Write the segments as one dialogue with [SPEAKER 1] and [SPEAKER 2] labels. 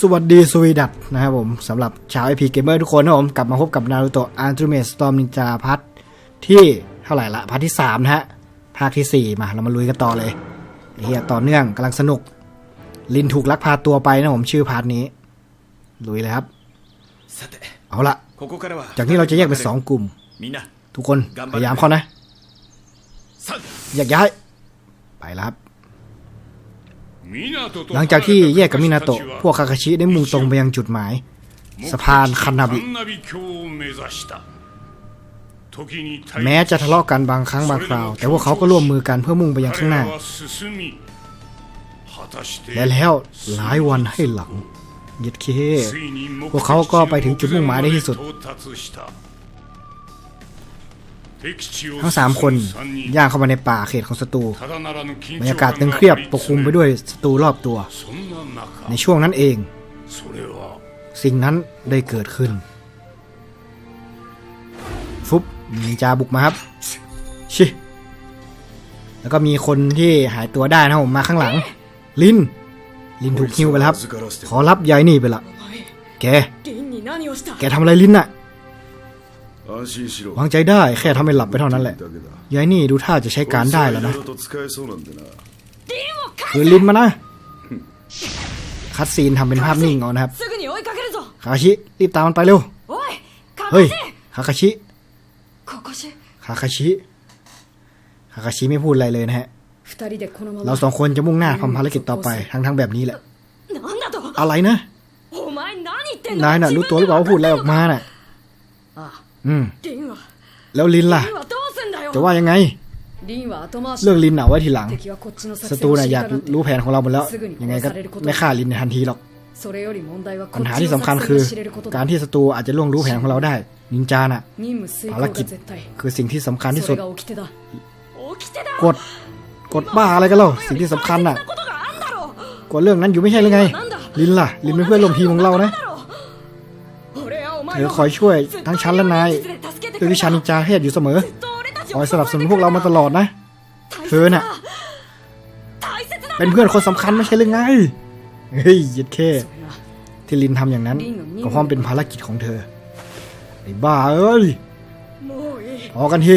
[SPEAKER 1] สวัสดีสวีดัตนะครับผมสำหรับชาวไอพีเกมเมอร์ทุกคนนะผมกลับมาพบกับนารูโตะอัลติเมสตอมนินจาพัทที่เท่าไหร่ละพัทที่3นะฮะภาคที่ 4 มาเรามาลุยกันต่อเลยเฮียต่อเนื่องกำลังสนุก ลินถูกลักพาตัวไปนะผมชื่อพาร์ทนี้ ลุยเลยครับ เอาละจากนี้เราจะแยกเป็นสองกลุ่ม ทุกคนพยายามเข้านะอยากย้าย ไปแล้วครับ ห
[SPEAKER 2] ห
[SPEAKER 1] ลั
[SPEAKER 2] ลั
[SPEAKER 1] ง
[SPEAKER 2] ง
[SPEAKER 1] จา
[SPEAKER 2] จากก
[SPEAKER 1] ที่
[SPEAKER 2] ที่
[SPEAKER 1] แย
[SPEAKER 2] แย
[SPEAKER 1] ก
[SPEAKER 2] ก
[SPEAKER 1] กั
[SPEAKER 2] กั
[SPEAKER 1] บบมิ
[SPEAKER 2] มิ
[SPEAKER 1] นา
[SPEAKER 2] นา
[SPEAKER 1] โตะ
[SPEAKER 2] โตะ
[SPEAKER 1] พ
[SPEAKER 2] พ
[SPEAKER 1] ว
[SPEAKER 2] ว
[SPEAKER 1] ก
[SPEAKER 2] ก
[SPEAKER 1] คาคาชิได้มุ่งตรงไปยังจุดหมาย สะ
[SPEAKER 2] สะ
[SPEAKER 1] พา
[SPEAKER 2] พานน
[SPEAKER 1] คั
[SPEAKER 2] คั
[SPEAKER 1] น
[SPEAKER 2] น
[SPEAKER 1] นา
[SPEAKER 2] นา
[SPEAKER 1] บิ
[SPEAKER 2] บิ
[SPEAKER 1] แม้จะทะเลาะกันบางครั้งบางคราว แต่พวกเขาก็ร่วมมือกันเพื่อมุ่งไปยังข้างหน้า และ
[SPEAKER 2] และ
[SPEAKER 1] แล้
[SPEAKER 2] แล้วว
[SPEAKER 1] ห
[SPEAKER 2] ห
[SPEAKER 1] ลา
[SPEAKER 2] ลายย
[SPEAKER 1] วั
[SPEAKER 2] วันน
[SPEAKER 1] ให้
[SPEAKER 2] ให้
[SPEAKER 1] ห
[SPEAKER 2] ห
[SPEAKER 1] ลั
[SPEAKER 2] ลั
[SPEAKER 1] ง
[SPEAKER 2] ง
[SPEAKER 1] ยึดเค
[SPEAKER 2] พวกเขาก็ไปถึงจุดมุ่งหมายในที่สุด
[SPEAKER 1] ทั้งสา
[SPEAKER 2] ม
[SPEAKER 1] ค
[SPEAKER 2] น
[SPEAKER 1] ย่า
[SPEAKER 2] ง
[SPEAKER 1] เข้ามาในป่าเขตของศัตรู
[SPEAKER 2] บร
[SPEAKER 1] ร
[SPEAKER 2] ยากา
[SPEAKER 1] ศตึงเครียดปกคลุมไปด้วยศัตรูรอบตัว ในช่วงนั้นเอง
[SPEAKER 2] สิ่ง
[SPEAKER 1] นั้นได้เกิดขึ้น ฟุบนินจาบุกมาครับชิแล้วก็มีคนที่หายตัวได้นะผมมาข้างหลัง ลิน ลินถูกคิ้วไปแล้วครับ ขอรับยายนี่ไปละ แก แกทำอะไรลินน่ะ วางใจได้แค่ทำให้หลับไปเท่านั้นแหละยายนี่ดูท่าจะใช้การได้แล้วนะคือลิ้นมานะคัดซีนทำเป็นภาพนิ่งเอานะครับคาคชิรีบตามมันไปเร็วเฮ้ยคาคาชิคาคาชิคาคาชิไม่พูดอะไรเลยนะฮะเราสองคนจะมุ่งหน้าทำภารกิจต่อไปทั้งทั้งแบบนี้แหละ อะไรนะนายน่ะรู้ตัวหรือเปล่าพูดอะไรออกมาน่ะ อืมแล้วลินล่ะ จะว่ายังไง เรื่องลินหนาไว้ทีหลังศัตรูน่ะอยากรู้แผนของเราหมดแล้ว ยังไงก็ไม่ฆ่าลินในทันทีหรอกปัญหาที่สำคัญคือ การที่ศัตรูอาจจะล่วงรู้แผนของเราได้ นินจาน่ะภารกิจคือสิ่งที่สำคัญที่สุดกดกดบ้าอะไรกันเล่าสิ่งที่สำคัญน่ะกดเรื่องนั้นอยู่ไม่ใช่หรือไง ลินล่ะ ลินเป็นเพื่อนร่วมทีมของเรานะ เธอคอยช่วยทั้งฉันและนาย
[SPEAKER 3] คื
[SPEAKER 1] อวิชานิจาเทศอยู่เสมอคอยสนับสนุนพวกเรามาตลอดนะ เธอน่ะ เป็นเพื่อนคนสำคัญไม่ใช่หรือไง เฮ้ยยิดแค่ที่ลินทำอย่างนั้น ก็พร้อมเป็นภารกิจของเธอ ไอ้บ้าเอ้ยพอกันที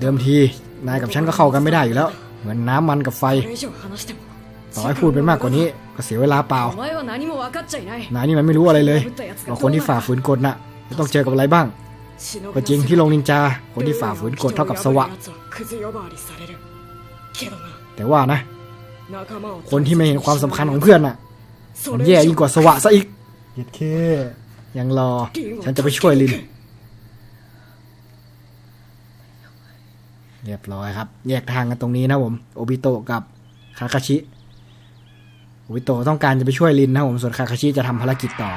[SPEAKER 1] เดิมที นายกับฉันก็เข้ากันไม่ได้อยู่แล้ว เหมือนน้ำมันกับไฟ ต่อให้พูดไปมากกว่านี้ก็เสียเวลาเปล่านายนี่มันไม่รู้อะไรเลยว่าคนที่ฝ่าฝืนกฎน่ะจะต้องเจอกับอะไรบ้างก็จริงที่ลงนินจาคนที่ฝ่าฝืนกฎเท่ากับสวะ แต่ว่านะ คนที่ไม่เห็นความสำคัญของเพื่อนน่ะมันแย่ยิ่งกว่าสวะซะอีกเย็ดเคยังรอ ฉันจะไปช่วยลิน เรียบร้อยครับ แยกทางกันตรงนี้นะผม โอบิโตะกับคาคาชิ อบิโตต้องการจะไปช่วยลินนะผมส่วนคาคาชิจะทำภารกิจต่อ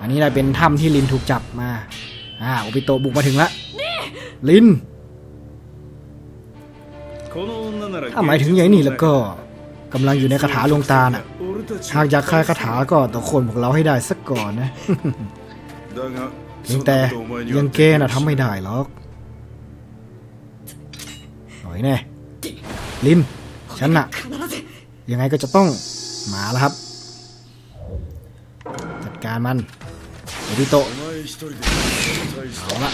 [SPEAKER 1] อันนี้ได้เป็นถ้ำที่ลินถูกจับมาอ่าโอบิโตบุกมาถึงละลินถ้าหมายถึงอย่างนี้แล้วก็กำลังอยู่ในคาถาลงตาน่ะหากอยากคลายคาถาก็ต้องคนพวกเราให้ได้สักก่อนนะเพียงแต่ยังแกน่ะทำไม่ได้หรอกหน่อยแน่ลินฉันน่ะยังไงก็จะต้อง มาแล้วครับ จัดการมันโดี๋โตเอาละ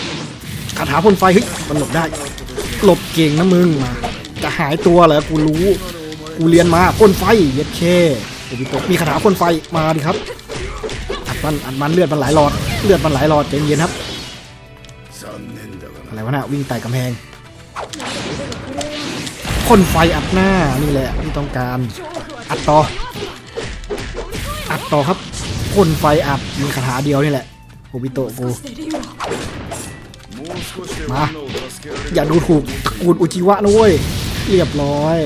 [SPEAKER 1] คาถาพ่นไฟเฮ้ยมันหลบได้ หลบเก่งนะมึงมาจะหายตัวเหรอกูรู้ กูเรียนมาพ่นไฟเย็ดเช่เดี๋ยวพี่โตมีคาถาพ่นไฟมาดิครับอัดมันอัดมันเลือดมันหลายหลอดเลือดมันหลายหลอดเย็นๆครับอะไรวะนะวิ่งไต่กำแพงพ่นไฟอัดหน้านี่แหละที่ต้องการอัดต่อ อัดต่อครับพ่นไฟอัดมีคาถาเดียวนี่แหละโอบิโตะกู
[SPEAKER 4] มา
[SPEAKER 1] อย่าดูถูกกูอุจิวะนะเว้ยเรียบร้อย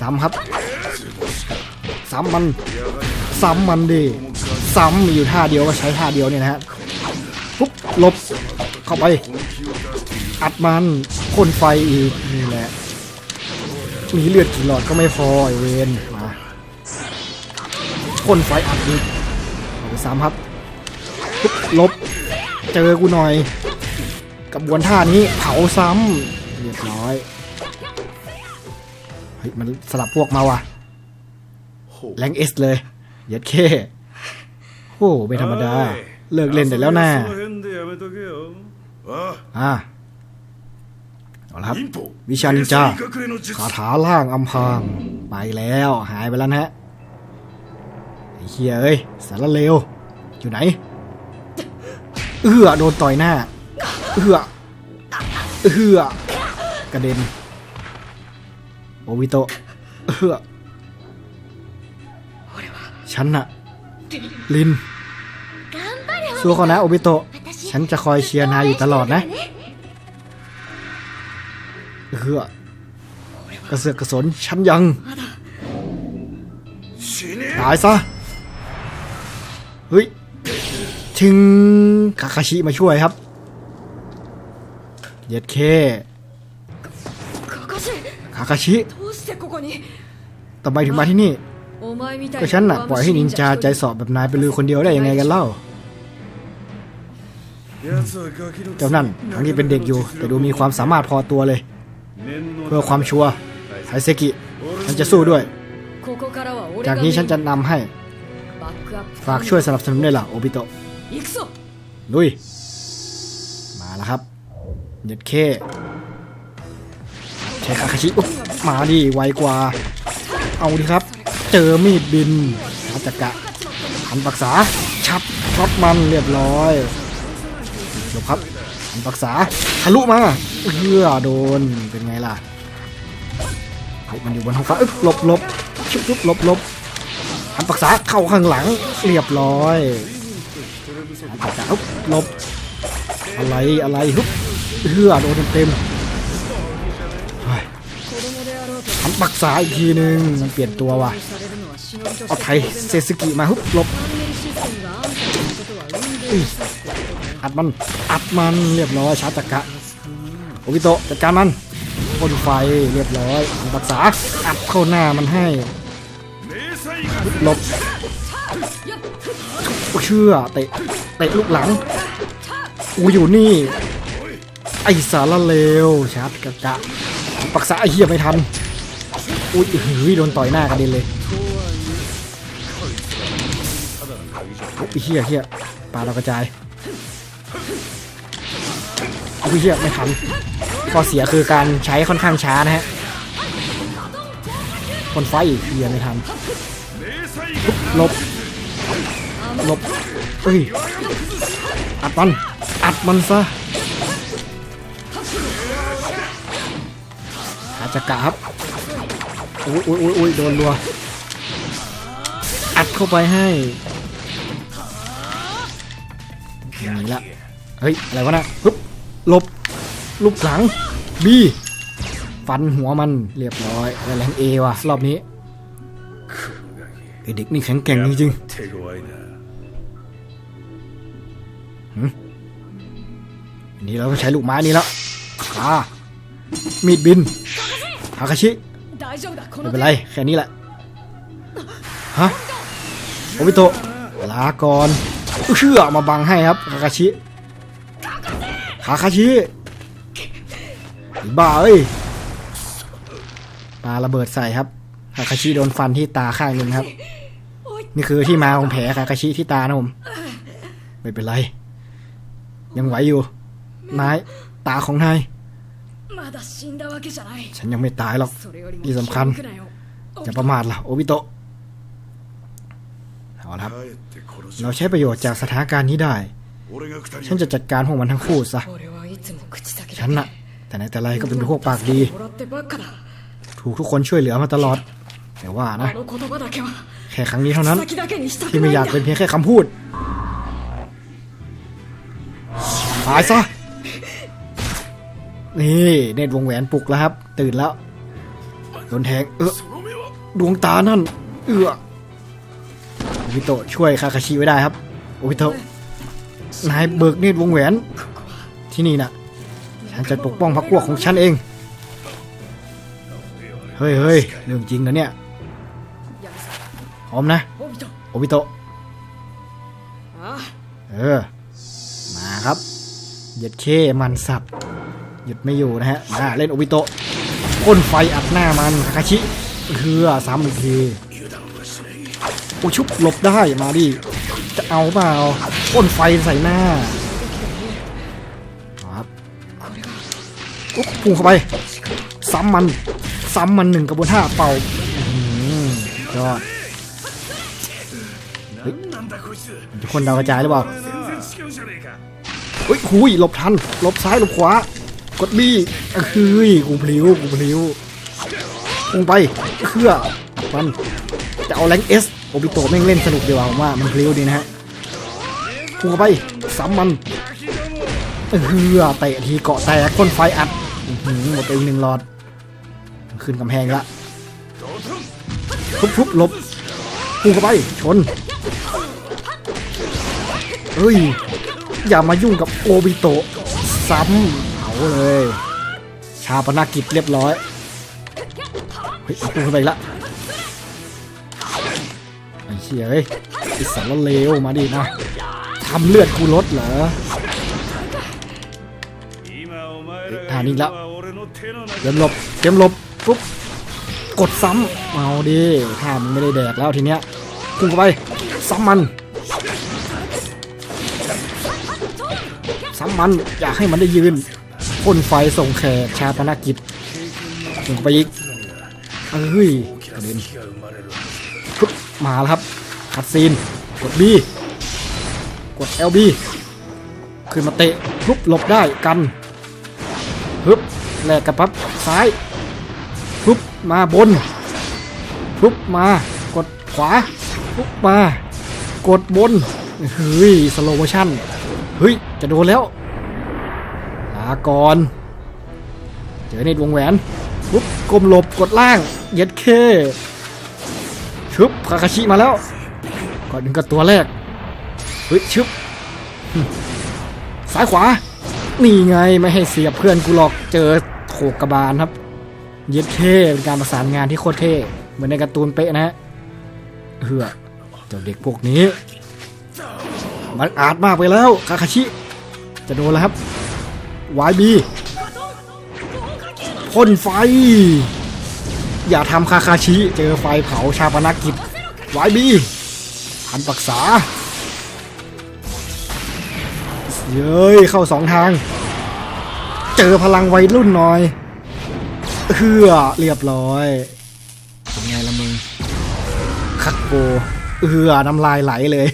[SPEAKER 1] ซ้ำครับซ้ำมันซ้ำมันดิซ้ำมีอยู่ท่าเดียวก็ใช้ท่าเดียวเนี่ยนะฮะปุ๊บลบเข้าไป อัดมันพ่นไฟอีกนี่แหละมีเลือดกี่หลอดก็ไม่พอไอเวน ชนไฟอัดอีกเอาซ้ำครับลบลบ เจอกูหน่อย กับบวนท่านี้ เผาซ้ำเรียบร้อย เฮ้ย มันสลับพวกมาว่ะแรงเอสเลย เย็ดเคโอ้ไม่ธรรมดา เลิกเล่นแต่แล้วน่อ่าเอาละครับ วิชานินจาคาถาล่างอัมพาง ไปแล้ว หายไปแล้วนะฮะ เฮียเอ้ยสารเลวอยู่ไหน เอื้อโดนต่อยหน้า เอื้อเอื้อกระเด็นโอวิโตะเอื้อฉันน่ะ ลินสู้เขานะโอบิโตะฉันจะคอยเชียร์นายอยู่ตลอดนะเอื้อกระเสือกกระสนฉันยัง ตายซะ เฮ้ยถึงคาคาชิมาช่วยครับเย็ดเคคาคาชิทำไมถึงมาที่นี่ก็ฉันน่ะปล่อยให้นินจาใจสอบแบบนายไปลือคนเดียวได้ยังไงกันเล่าเจ้านั่นทั้งที่เป็นเด็กอยู่ แต่ดูมีความสามารถพอตัวเลย เพื่อความชัวร์ไฮเซกิฉันจะสู้ด้วย จากนี้ฉันจะนำให้ ฝากช่วยสนับสนุนด้วยล่ะโอปิโตะลุย มาแล้วครับเด็ดเคใช้คาคาชิมาดิไวกว่า เอาดิครับ เจอมีดบินอาจักะหันปักษาชับช็อตมันเรียบร้อยจบครับหันปักษาทะลุมาเพื่อโดนเป็นไงล่ะมันอยู่บนห้องฟ้าหลบหลบชุบชุบหลบหลบ ทำปักษาเข้าข้างหลังเรียบร้อยปักษาฮุบลบ อะไรอะไรฮึบเฮือโดนเต็มทำปักษาอีกทีนึงมันเปลี่ยนตัวว่ะเอาไทยเซซึกิมาฮุบลบอัดมันอัดมันเรียบร้อยชาตะกะโอวิโตจัดการมันพ่นไฟเรียบร้อยปักษาอัดเข้าหน้ามันให้ ลบเชื่อเตะเตะลูกหลังอูอยู่นี่ ไอสารเลวชาร์จกะกะปักษาไอเหี้ยไม่ทันอุ้ยเฮ้ยโดนต่อยหน้ากระเด็นเลยโอ้ยเหี้ยเหี้ยปลาเรากระจายอุ้ยเหี้ยไม่ทันข้อเสียคือการใช้ค่อนข้างช้านะฮะคนไฟเหี้ยไม่ทัน หลบหลบเอ้ยอัดมันอัดมันซะอาจจะกะครับโอ้ยโอ้ยอุ้ยอุ้ยโดนรัวอัดเข้าไปให้หนีละเฮ้ย อะไรวะนะฮึบหลบลูกหลังบีฟันหัวมันเรียบร้อยแรงเอว่ะ รอบนี้ เด็กนี่แข็งแกร่งจริงๆนี่เราก็ใช้ลูกไม้นี่แล้วอามีดบินฮาคาชิไม่เป็นไร แค่นี้แหละ ฮะโอบิโตะลาก่อนเชื่อมาบังให้ครับฮาคาชิฮาคาชิบ้าเอ้ยปาระเบิดใส่ครับฮาคาชิโดนฟันที่ตาข้างหนึ่งครับ นี่คือที่มาของแผลคากาชิที่ตานะผม ไม่เป็นไร ยังไหวอยู่ นาย ตาของนาย ฉันยังไม่ตายหรอกที่สำคัญจะประมาทล่ะ โอบิโตะเอาละครับเราใช้ประโยชน์จากสถานการณ์นี้ได้ ฉันจะจัดการพวกมันทั้งคู่ซะ ฉันน่ะ แต่ไหนแต่ไรก็เป็นพวกปากดี ถูกทุกคนช่วยเหลือมาตลอด แต่ว่านะ แค่ครั้งนี้เท่านั้น ที่ไม่อยากเป็นเพียงแค่คำพูดตายซะนี่เนตรวงแหวนปลุกแล้วครับ ตื่นแล้วโดนแทงเออดวงตานั่น เออโอวิโตช่วยคาคาชิไว้ได้ครับโอวิโตนายเบิกเนตรวงแหวนที่นี่นะฉันจะปกป้องพระกุวกของฉันเอง เฮ้ยเฮ้ยเรื่องจริงนะเนี่ย พร้อมนะ โอบิโตะเออ มาครับ หยุดเคมันสับ หยุดไม่อยู่นะฮะ มาเล่นโอบิโตะพ่นไฟอัดหน้ามันคาชิเฮือซ้ำอีกทีโอชุบหลบได้มาดิ จะเอาเปล่าพ่นไฟใส่หน้าครับปุ๊บพุ่งเข้าไป ซ้ำมัน ซ้ำมันหนึ่งกระบวนท่าเป่าอยอด คนเดากระจายหรือเปล่าเฮ้ยหุยหลบทันหลบซ้ายหลบขวากดบี้คือยกูพลิ้วกูพลิ้วลงไปเครื่อมันจะเอาแรงเอสโอบิโตแม่งเล่นสนุกดีว่าผมว่ามันพลิ้วดีนะฮะพุ่งไปซ้ำมันเฮือเตะทีเกาะแตกคนไฟอัดหมดไปอีกหนึ่งหลอด ขึ้นกำแพงละทุบๆลบพุ่งไปชน เฮ้ย อย่ามายุ่งกับโอบิโตะซ้ำเอาเลย ชาปนากิจเรียบร้อย เฮ้ยเอาปืนไปละไอ้เชี่ยไอ้สารเลวมาดินะทำเลือดกูลดเหรอ
[SPEAKER 4] ทานี่ละ
[SPEAKER 1] เดินหลบเตรียมหลบปุ๊บกดซ้ำเอาดิท่ามันไม่ได้แดกแล้วทีเนี้ยขึ้าไปซ้ำมัน ซ้ำมันอยากให้มันได้ยืนพ่นไฟส่งแขกชาปนกิจพุ่งไปอีกเอ้ยกระเด็นมาแล้วครับคัดซีนกด B กด LB ขึ้นมาเตะปุ๊บหลบได้กันฮึบแลกกับปั๊บซ้ายปุ๊บมาบนปุ๊บมากดขวาปุ๊บมากดบนเฮ้ยสโลโมชั่น เฮ้ย จะโดนแล้วลาก่อน เจอในวงแหวนปุ๊บก้มหลบกดล่าง เย็ดเคชึบคาคาชิมาแล้วก่อนถึงกับตัวแรกเฮ้ยชึบซ้ายขวา นี่ไงไม่ให้เสียเพื่อนกูหรอกเจอโขกกระบาลครับ เย็ดเท่เป็นการประสานงานที่โคตรเท่ เหมือนในการ์ตูนเป๊ะนะฮะเฮือเจ้าเด็กพวกนี้ มันอาจมากไปแล้วคาคาชิ จะโดนแล้วครับวายบีพ่นไฟ อย่าทำคาคาชิ เจอไฟเผาชาปนกิจวายบีพันปรักษาเย้ยเข้าสองทาง เจอพลังวัยรุ่นหน่อยเฮือเรียบร้อยเป็นไงละมึง คักโปเฮือน้ำลายไหลเลย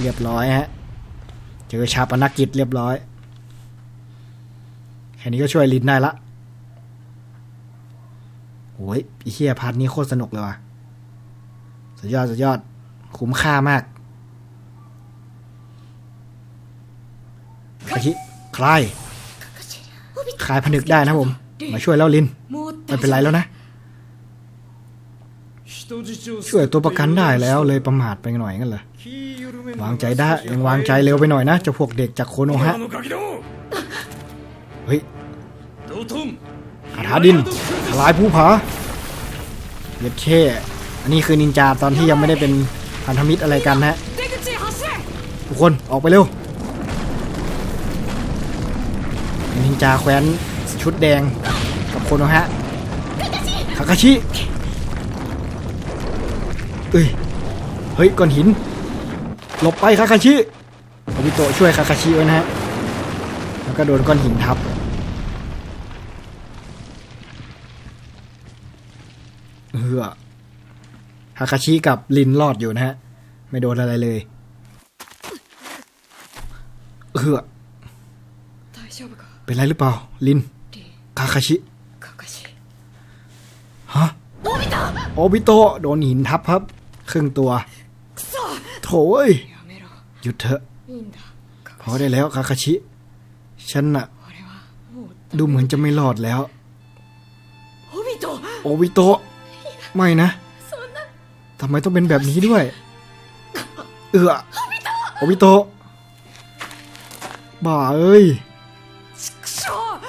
[SPEAKER 1] เรียบร้อยฮะ เจอชาปนกกิจเรียบร้อย แค่นี้ก็ช่วยลินได้ละโอ้ยอีเฮียพาร์ทนี้โคตรสนุกเลยว่ะ สุดยอด สุดยอด คุ้มค่ามากอาคิคลายคลายผนึกได้นะผม มาช่วยแล้วลิน ไม่เป็นไรแล้วนะ ช่วยตัวประกันได้แล้วเลยประมาทไปหน่อยกันเหรอ วางใจได้ยังวางใจเร็วไปหน่อยนะเจ้าพวกเด็กจากโคโนฮะเฮ้ยคาถาดินทลายภูผาเย็บเช่อันนี้คือนินจาตอนที่ยังไม่ได้เป็นพันธมิตรอะไรกันฮะทุกคนออกไปเร็วนินจาแคว้นชุดแดงกับโคโนฮะคาคาชิเอ้ยเฮ้ยก้อนหิน หลบไปคาคาชิโอบิโตะช่วยคาคาชิไว้นะฮะ แล้วก็โดนก้อนหินทับ เฮือคาคาชิกับลินรอดอยู่นะฮะ ไม่โดนอะไรเลยเฮือเป็นไรหรือเปล่า ลิน คาคาชิ ฮะ โอบิโตะโดนหินทับครับ ครึ่งตัว โถยหยุดเถอะ พอได้แล้วคาคาชิ ฉันน่ะ ดูเหมือนจะไม่รอดแล้ว
[SPEAKER 3] โอวิ
[SPEAKER 1] โตโอวิโตไม่นะทำไมต้องเป็นแบบนี้ด้วย เอือโอวิโตะบ้าเอ้ย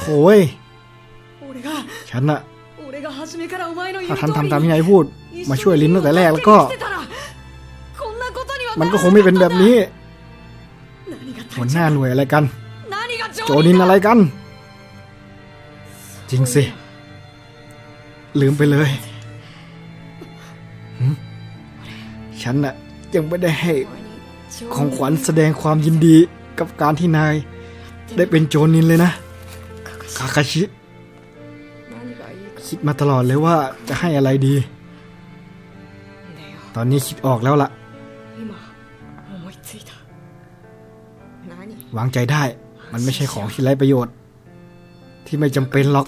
[SPEAKER 1] โถยฉันน่ะถ้าท่านทำตามที่นายพูด มาช่วยลินตั้งแต่แรกแล้วก็ มันก็คงไม่เป็นแบบนี้ หัวหน้าหน่วยอะไรกัน โจนินอะไรกัน จริงสิ ลืมไปเลย ฉันน่ะยังไม่ได้ให้ของขวัญแสดงความยินดีกับการที่นาย ได้เป็นโจนินเลยนะคาคาชิ คิดมาตลอดเลยว่าจะให้อะไรดี ตอนนี้คิดออกแล้วล่ะ วางใจได้ มันไม่ใช่ของที่ไร้ประโยชน์ ที่ไม่จำเป็นหรอก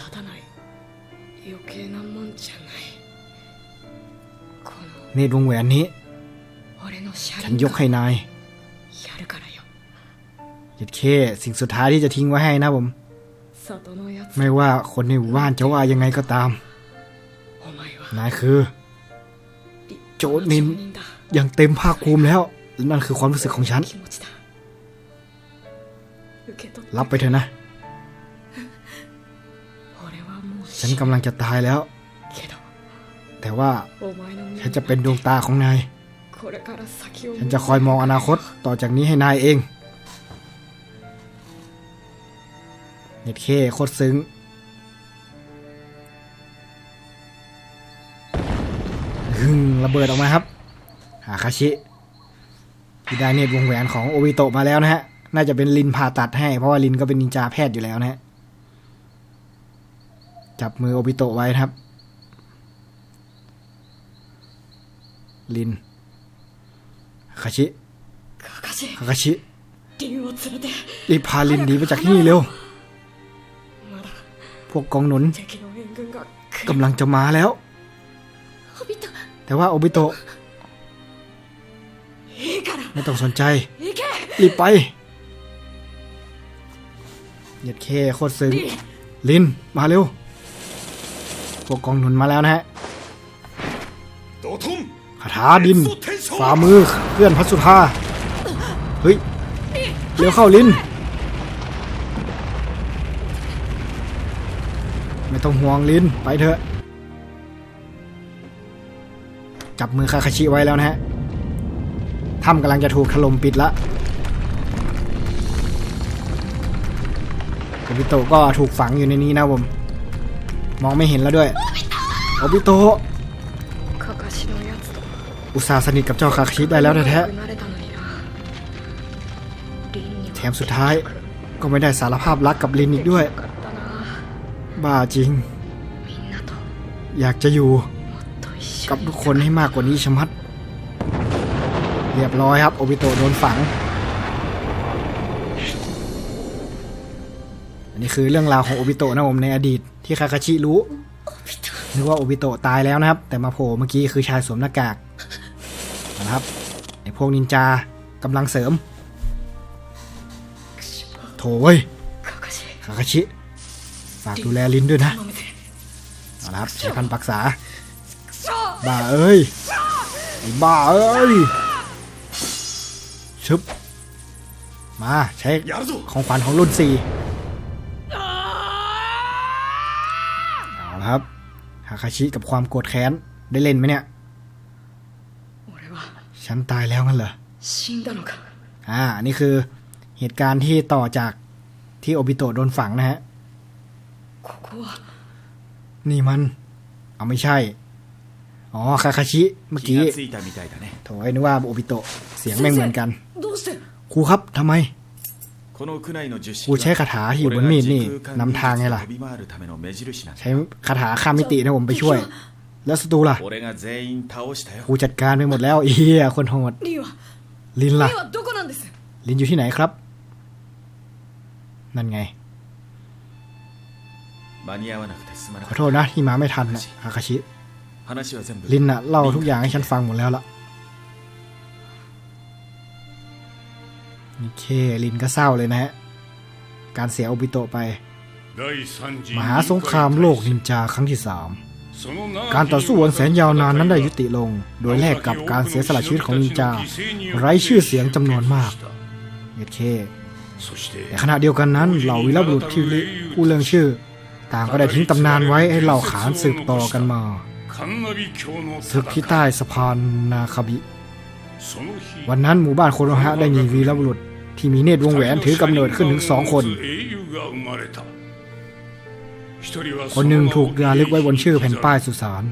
[SPEAKER 1] นี่วงแหวนนี้ ฉันยกให้นายหยุดเคสิ่งสุดท้ายที่จะทิ้งไว้ให้นะผม ไม่ว่าคนในหมู่บ้านจะว่ายังไงก็ตาม นายคือ โจนินอย่างเต็มภาคภูมิแล้ว นั่นคือความรู้สึกของฉัน รับไปเถอะนะ ฉันกำลังจะตายแล้ว แต่ว่าฉันจะเป็นดวงตาของนาย ฉันจะคอยมองอนาคตต่อจากนี้ให้นายเอง เน็ตเคโคตรซึ้งหึงระเบิดออกมาครับ หาคาชิที่ได้เน็ตวงแหวนของโอวิโตะมาแล้วนะฮะ น่าจะเป็นลินผ่าตัดให้ เพราะว่าลินก็เป็นนินจาแพทย์อยู่แล้วนะฮะจับมือโอปิโตะไว้ครับ ลินคาชิคาชิรีพาลินหนีไปจากที่นี่เร็ว พวกกองหนุนกำลังจะมาแล้ว แต่ว่าโอบิโตะไม่ต้องสนใจ รีบไป เหยียดเคโคตรซึ้งลินมาเร็ว พวกกองหนุนมาแล้วนะฮะคาถาดินฝ่ามือเคลื่อนพัสุธาเฮ้ยเร็วเข้าลินไม่ต้องห่วงลินไปเถอะ จับมือคาคาชิไว้แล้วนะฮะถ้ำกำลังจะถูกถล่มปิดละ โอบิโตะก็ถูกฝังอยู่ในนี้นะผม มองไม่เห็นแล้วด้วยโอบิโตะอุตสาสนิทกับเจ้าคาคิได้แล้วแท้ๆแถมสุดท้ายก็ไม่ได้สารภาพรักกับลินอีกด้วย บ้าจริง อยากจะอยู่กับทุกคนให้มากกว่านี้ชะมัด เรียบร้อยครับ โอบิโตโดนฝัง นี่คือเรื่องราวของโอบิโตะนะผมในอดีตที่คาคาชิรู้นึกว่าโอบิโตะตายแล้วนะครับ แต่มาโผล่เมื่อกี้คือชายสวมหน้ากากนะครับไอพวกนินจากำลังเสริม โถยคาคาชิ ฝากดูแลลินด้วยนะนะครับใช้คันปรักษา บ้าเอ้ยบ้าเอ้ยชึบมา ใช้ของขวัญของรุ่นสี่ ครับฮาคาชิกับความโกรธแค้น ได้เล่นไหมเนี่ย ฉันตายแล้วงั้นเหรออ่านี่คือเหตุการณ์ที่ต่อจากที่โอบิโตะโดนฝังนะฮะ นี่มัน เอาไม่ใช่ อ๋อคาคาชิ เมื่อกี้โถยนึกว่าโอบิโตะเสียงไม่เหมือนกัน ครูครับทำไม กูใช้คาถาหิวบนมีดนี่นำทางไงล่ะ ใช้คาถาข้ามมิตินะผมไปช่วย แล้วสตูล่ะ กูจัดการไปหมดแล้วเอียคนโหดลินล่ะ ลินอยู่ที่ไหนครับ นั่นไง ขอโทษนะที่มาไม่ทันนะอาคาชิ ลินน่ะเล่าทุกอย่างให้ฉันฟังหมดแล้วล่ะ โอเคลินก็เศร้าเลยนะฮะ การเสียโอบิโตะไป มหาสงครามโลกนินจาครั้งที่สามการต่อสู้วนแสนยาวนานนั้นได้ยุติลง โดยแลกกับการเสียสละชีวิตของนินจา ไร้ชื่อเสียงจำนวนมากเอเคแต่ขณะเดียวกันนั้น เหล่าวีรบุรุษที่ผู้เลื่องชื่อ ต่างก็ได้ทิ้งตำนานไว้ให้เหล่าขานสืบต่อกันมาศึกที่ใต้สะพานนาคาบิ วันนั้นหมู่บ้านโคโนฮะได้มีวีรบุรุษ ที่มีเนตรวงแหวนถือกำเนิดขึ้นถึงสองคน คนหนึ่งถูกระลึกไว้บนชื่อแผ่นป้ายสุสาน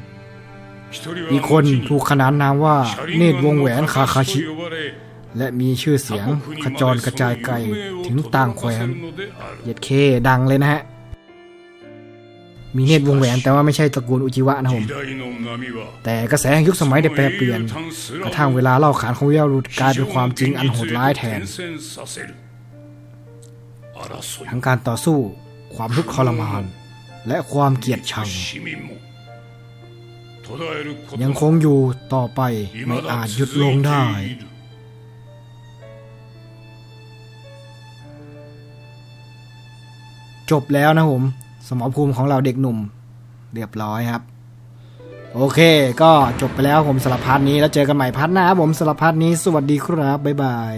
[SPEAKER 1] อีกคนถูกขนานนามว่าเนตรวงแหวนคาคาชิ และมีชื่อเสียงขจรกระจายไกลถึงต่างแควนเย็ดเคดังเลยนะฮะ มีเนตรวงแหวนแต่ว่าไม่ใช่ตระกูลอุจิวะนะผมแต่กระแสแห่งยุคสมัยได้แปรเปลี่ยนกระทั่งเวลาเล่าขานของวิญาณรุดกลายเป็นความจริงอันโหดร้ายแทนทั้งการต่อสู้ความทุกข์ทรมาน และความเกลียดชัง ยังคงอยู่ต่อไปไม่อาจหยุดลงได้จบแล้วนะผม สมรภูมิของเราเด็กหนุ่ม เรียบร้อยครับ โอเค ก็จบไปแล้วผมสารับพาร์ทนี้แล้วเจอกันใหม่พาร์ทหน้าครับผมสารับพาร์ทนี้สวัสดีครับบ๊ายบาย